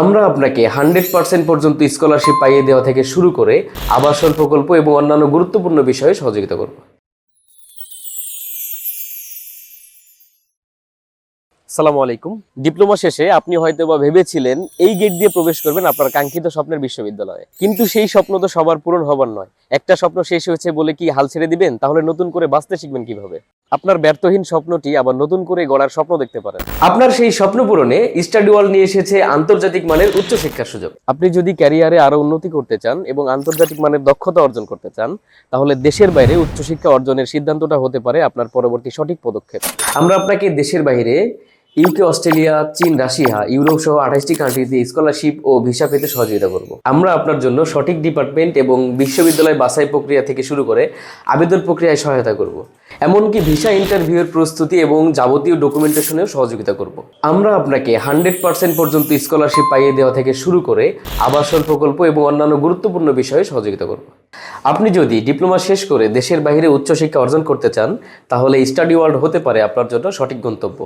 আমরা আপনাকে hundred percent পর্যন্ত স্কলারশিপ পাইয়ে দেওয়া থেকে শুরু করে আবাসন প্রকল্প এবং অন্যান্য গুরুত্বপূর্ণ বিষয়ে সহযোগিতা করব। সালামু আলাইকুম। ডিপ্লোমা শেষে আপনি হয়তো বা ভেবেছিলেন এই গেট দিয়ে প্রবেশ করবেন আপনার কাঙ্ক্ষিত স্বপ্নের বিশ্ববিদ্যালয়ে। কিন্তু সেই স্বপ্ন তো সবার পূরণ হবার নয়। একটা স্বপ্ন শেষ হয়েছে বলে কি হাল ছেড়ে দিবেন? তাহলে নতুন করে বাঁচতে শিখবেন কীভাবে? আপনার ব্যর্থহীন স্বপ্নটি আবার নতুন করে গড়ার স্বপ্ন দেখতে পারেন। আপনার সেই স্বপ্ন পূরণে স্টাডি ওয়ার্ল্ড নিয়ে এসেছে আন্তর্জাতিক মানের উচ্চ শিক্ষার সুযোগ। আপনি যদি ক্যারিয়ারে আরও উন্নতি করতে চান এবং আন্তর্জাতিক মানের দক্ষতা অর্জন করতে চান তাহলে দেশের বাইরে উচ্চশিক্ষা অর্জনের সিদ্ধান্তটা হতে পারে আপনার পরবর্তী সঠিক পদক্ষেপ। আমরা আপনাকে দেশের বাইরে ইউকে অস্ট্রেলিয়া চীন, রাশিয়া, ইউরোপ সহ আঠাশটি কান্ট্রিতে স্কলারশিপ ও ভিসা পেতে সহযোগিতা করব। আমরা আপনার জন্য সঠিক ডিপার্টমেন্ট এবং বিশ্ববিদ্যালয় বাছাই প্রক্রিয়া থেকে শুরু করে আবেদন প্রক্রিয়ায় সহায়তা করব। এমনকি ভিসা ইন্টারভিউয়ের প্রস্তুতি এবং যাবতীয় ডকুমেন্টেশনেও সহযোগিতা করব। আমরা আপনাকে হান্ড্রেড পার্সেন্ট পর্যন্ত স্কলারশিপ পাইয়ে দেওয়া থেকে শুরু করে আবাসন প্রকল্প এবং অন্যান্য গুরুত্বপূর্ণ বিষয়ে সহযোগিতা করব। আপনি যদি ডিপ্লোমা শেষ করে দেশের বাইরে উচ্চশিক্ষা অর্জন করতে চান, তাহলে স্টাডি ওয়ার্ল্ড হতে পারে আপনার জন্য সঠিক গন্তব্য।